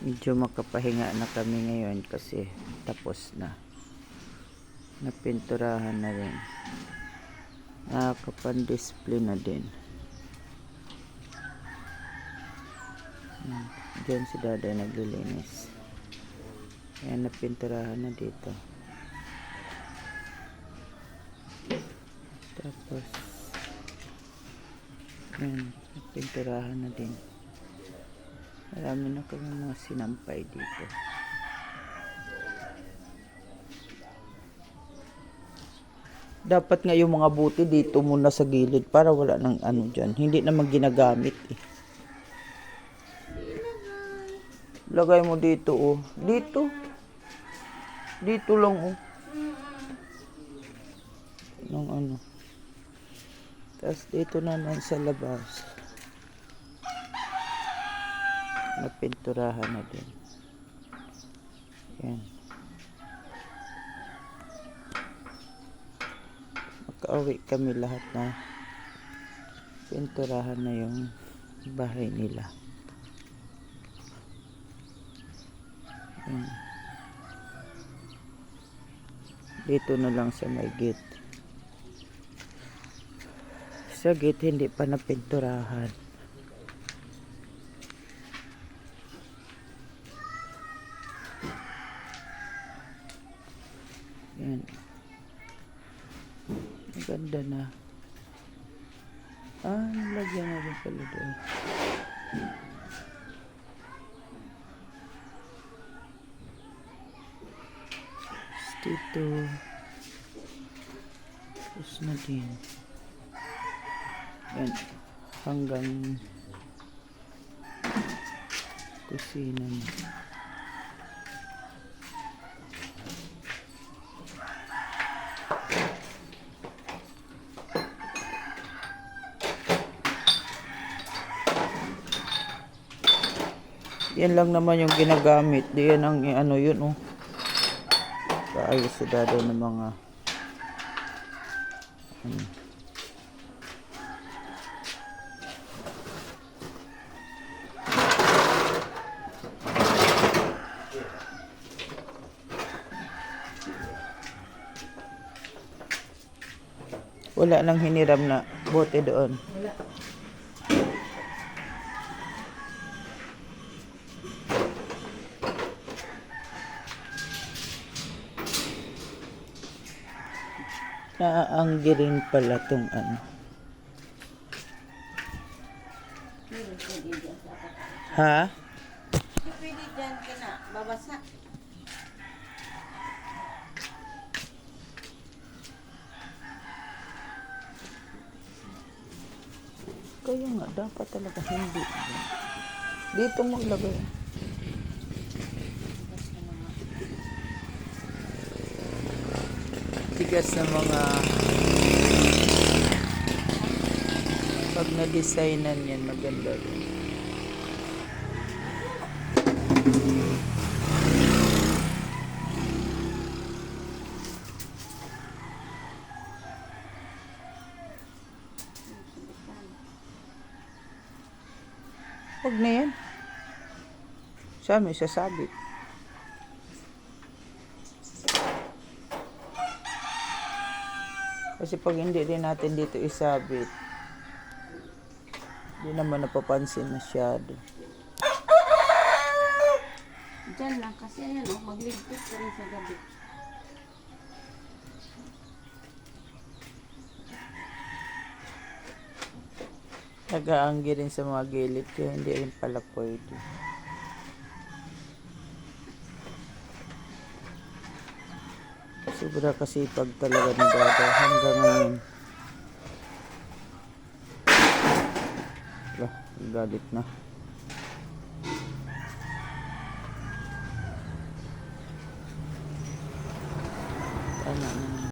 Medyo makapahinga na kami ngayon kasi tapos na. Napinturahan na rin. Nakakapan-display na din. Hmm, Diyan si Daday naglilinis. Ayan, napinturahan na dito. Tapos, ayan, napinturahan na din. Marami na kami mga sinampay dito. Dapat nga yung mga buti dito muna sa gilid para wala nang ano dyan. Hindi naman ginagamit eh. Lagay mo dito oh. Dito. Dito lang oh. Nung ano. Tapos dito naman sa labas. Napinturahan na din. Yan. Makauwi kami lahat na pinturahan na yung bahay nila. Yan. Dito na lang sa may gate. Sa gate hindi pa napinturahan. Yan. Maganda na. Ah, nilagyan na rin pala doon. Dito. Tapos na din. Yan. Hanggang kusina niya. Yan lang naman yung ginagamit. Di yan ang ano yun oh. Kaayos sa dado ng mga ano. Wala nang hiniram na bote doon. Naaanggi rin pala tong ano. Ha? Pwede dyan ka na, babasa. Kaya nga, dapat talaga hindi. Dito mo ilagay. Tigas na mga pag na-designan yan, maganda rin. Huwag na yan. Sa amin, sasabit. Kasi pag hindi rin natin dito isabit, hindi naman napapansin masyado. Dyan lang kasi ayan o, magligpit ka rin sa gabi. Nag-aanggi rin sa mga gilid kaya hindi rin pala pwede. Sobra kasi pag talaga ni Dada hanggang ngayon. Lah, galit na. Tama na.